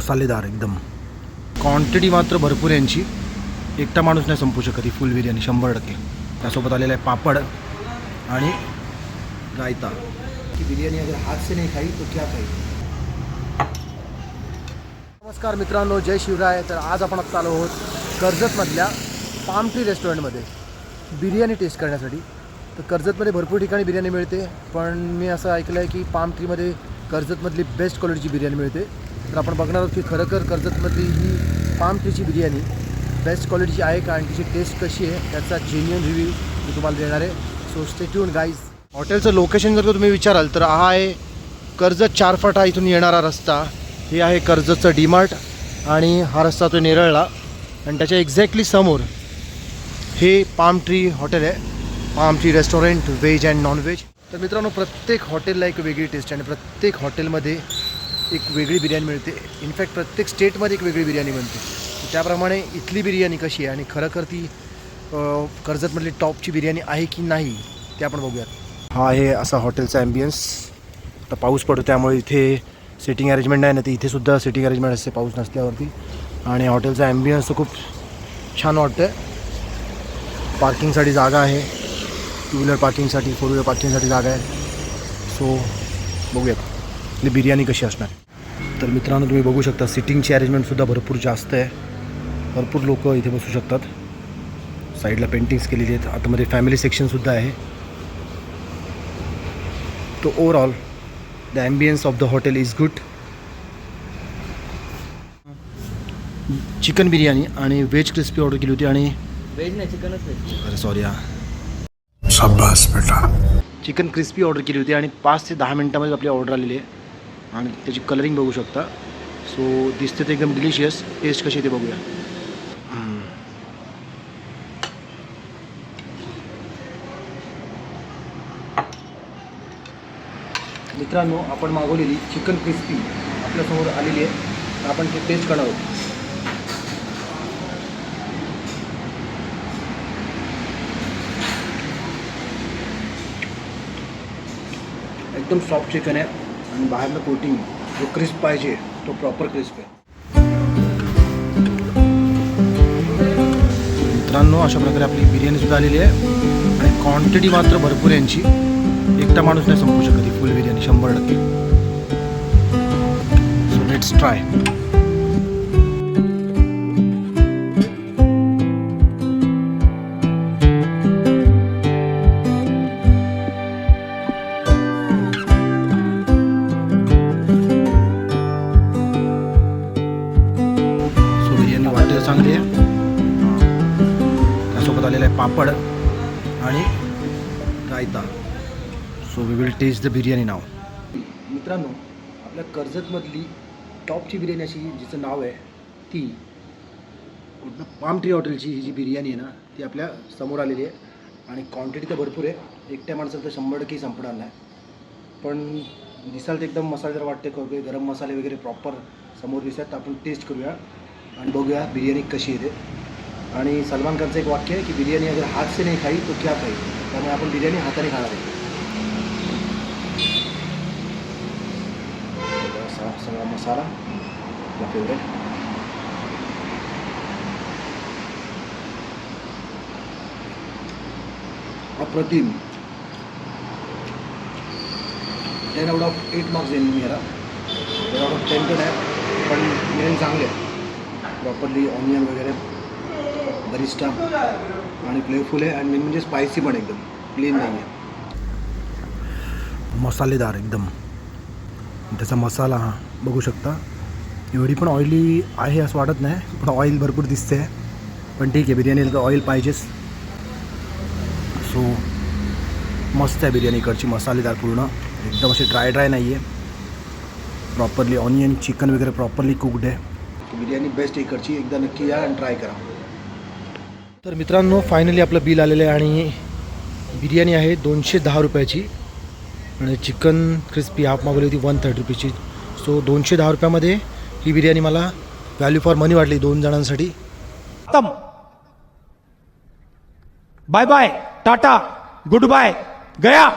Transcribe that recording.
मसालेदार एकदम. क्वांटिटी मात्र भरपूर यांची. एकटा माणूस नाही संपू शकत ही फुल बिर्याणी शंभर टक्के. त्यासोबत आलेला आहे पापड आणि रायता. की बिर्याणी अगर हात से नाही खाई तो क्या खाई? नमस्कार मित्रांनो जय शिवराय. तर आज आपण आता आलो आहोत कर्जतमधल्या पाम रेस्टॉरंटमध्ये. बिर्याणी टेस्ट करण्यासाठी. तर कर्जतमध्ये भरपूर ठिकाणी बिर्याणी मिळते पण मी असं ऐकलं आहे की पामट्रीमध्ये कर्जतमधली बेस्ट क्वालिटीची बिर्याणी मिळते. तर आपण बघणार आहोत की खरोखर कर्जतमधली ही पाम ट्रीची बिर्याणी बेस्ट क्वालिटीची आहे का? आणि तिची टेस्ट कशी आहे? त्याचा जेन्युअन रिव्ह्यू मी तुम्हाला देणार आहे. सो स्टे ट्यून गाईज हॉटेलचं लोकेशन जर का तुम्ही विचाराल तर हा आहे कर्जत चारफाटा इथून येणारा रस्ता. हे आहे कर्जतचं डीमार्ट आणि हा रस्ता तो नेरळला. आणि त्याच्या एक्झॅक्टली समोर हे पाम ट्री हॉटेल आहे. Palm tree restaurant veg and non veg तर मित्रांनो प्रत्येक हॉटेलला एक वेगळी टेस्ट आहे आणि प्रत्येक हॉटेलमध्ये एक वेगळी बिर्याणी मिळते. इनफॅक्ट प्रत्येक स्टेटमध्ये एक वेगळी बिर्याणी बनते. त्याप्रमाणे इथली बिर्याणी कशी आहे आणि खरखर ती कर्जतमधली टॉपची बिर्याणी आहे की नाही ते आपण बघूयात. हा आहे असा हॉटेलचा ॲम्बियन्स आता पाऊस पडतो त्यामुळे इथे सिटिंग अरेंजमेंट नाही ना तर इथेसुद्धा सिटिंग अरेंजमेंट असते पाऊस नसल्यावरती. आणि हॉटेलचा ॲम्बियन्स तर खूप छान वाटतं आहे पार्किंगसाठी जागा आहे. टू व्हीलर पार्किंगसाठी फोर व्हीलर पार्किंगसाठी जागा आहे. सो बघूयात. ती बिर्याणी कशी असणार तर मित्रांनो तुम्ही बघू शकता सिटिंगची अरेंजमेंटसुद्धा भरपूर जास्त आहे. भरपूर लोक इथे बसू शकतात. साईडला पेंटिंग्स केलेली आहेत. आतमध्ये फॅमिली सेक्शनसुद्धा आहे. तो overall the ambience of the hotel is good chicken biryani आणि व्हेज क्रिस्पी ऑर्डर केली होती आणि व्हेज नाही चिकनच अरे सॉरी हा बेटा. चिकन क्रिस्पी ऑर्डर केली होती आणि पाच ते दहा मिनटामध्ये आपली ऑर्डर आलेली आहे. आणि त्याची कलरिंग बघू शकता. सो दिसते ते एकदम डिलिशियस टेस्ट कशी आहे ते बघूया. मित्रांनो आपण मागवलेली चिकन क्रिस्पी आपल्यासमोर आलेली आहे. तर आपण ते टेस्ट करणार आहोत. एकदम सॉफ्ट चिकन आहे. आणि बाहेरनं कोटिंग जो क्रिस्प पाहिजे तो प्रॉपर क्रिस्प आहे. मित्रांनो अशा प्रकारे आपली बिर्याणी सुद्धा आलेली आहे. आणि क्वांटिटी मात्र भरपूर यांची. एकटा माणूस नाही संपू शकत ही फुल बिर्याणी शंभर टक्के. सो लेट्स ट्राय त्यासोबत आलेला आहे पापड आणि raita. So we will taste the biryani नाव मित्रांनो आपल्या कर्जतमधली टॉपची बिर्याणी अशी जिचं नाव आहे ती कुठलं पाम ट्री हॉटेलची ही जी बिर्याणी आहे ना ती आपल्यासमोर आलेली आहे. आणि क्वांटिटी तर भरपूर आहे. एकट्या माणसाला तर शंभर टक्के संपणार नाही. पण दिसाल तर एकदम मसालेदार वाटते वगैरे गरम मसाले वगैरे प्रॉपर समोर दिसतात. तर आपण टेस्ट करूया आणि बघूया बिर्याणी कशी येते. आणि सलमान खानचं एक वाक्य आहे की बिर्याणी अगर हात से नाही खाई तो क्या खाई? त्यामुळे आपण बिर्याणी हाताने खाणार आहे. असा सगळा मसाला आपला फेवरेट अप्रतिम. Ten out of eight marks येईल मी याला टेन आउट ऑफ टेन तर आहे पण बिर्याणी चांगली. आहे प्रॉपरली ऑनियन वगैरे. बरिस्टा आणि फ्लेवरफुल आहे. आणि मेन म्हणजे स्पायसी पण एकदम. क्लीन नाही आहे. मसालेदार एकदम. त्याचा मसाला हा बघू शकता. एवढी पण ऑइली आहे असं वाटत नाही पण ऑइल भरपूर दिसते. पण ठीक आहे बिर्याणीला तर ऑइल पाहिजेच. सो मस्त आहे बिर्याणी इकडची मसालेदार पूर्ण. एकदम अशी ड्राय ड्राय नाही आहे प्रॉपरली ऑनियन चिकन वगैरे प्रॉपरली कुकड आहे. बिर्याणी बेस्ट इकडची. एकदा नक्की या आणि ट्राय करा. तर मित्रांनो फायनली आपलं बिल आलेलं आहे आणि बिर्याणी आहे दोनशे दहा रुपयाची. आणि चिकन क्रिस्पी हाफ मागवली होती वन थर्टी रुपीची. सो दोनशे दहा रुपयामध्ये ही बिर्याणी मला व्हॅल्यू फॉर मनी वाटली दोन जणांसाठी. Bye bye tata good bye गया.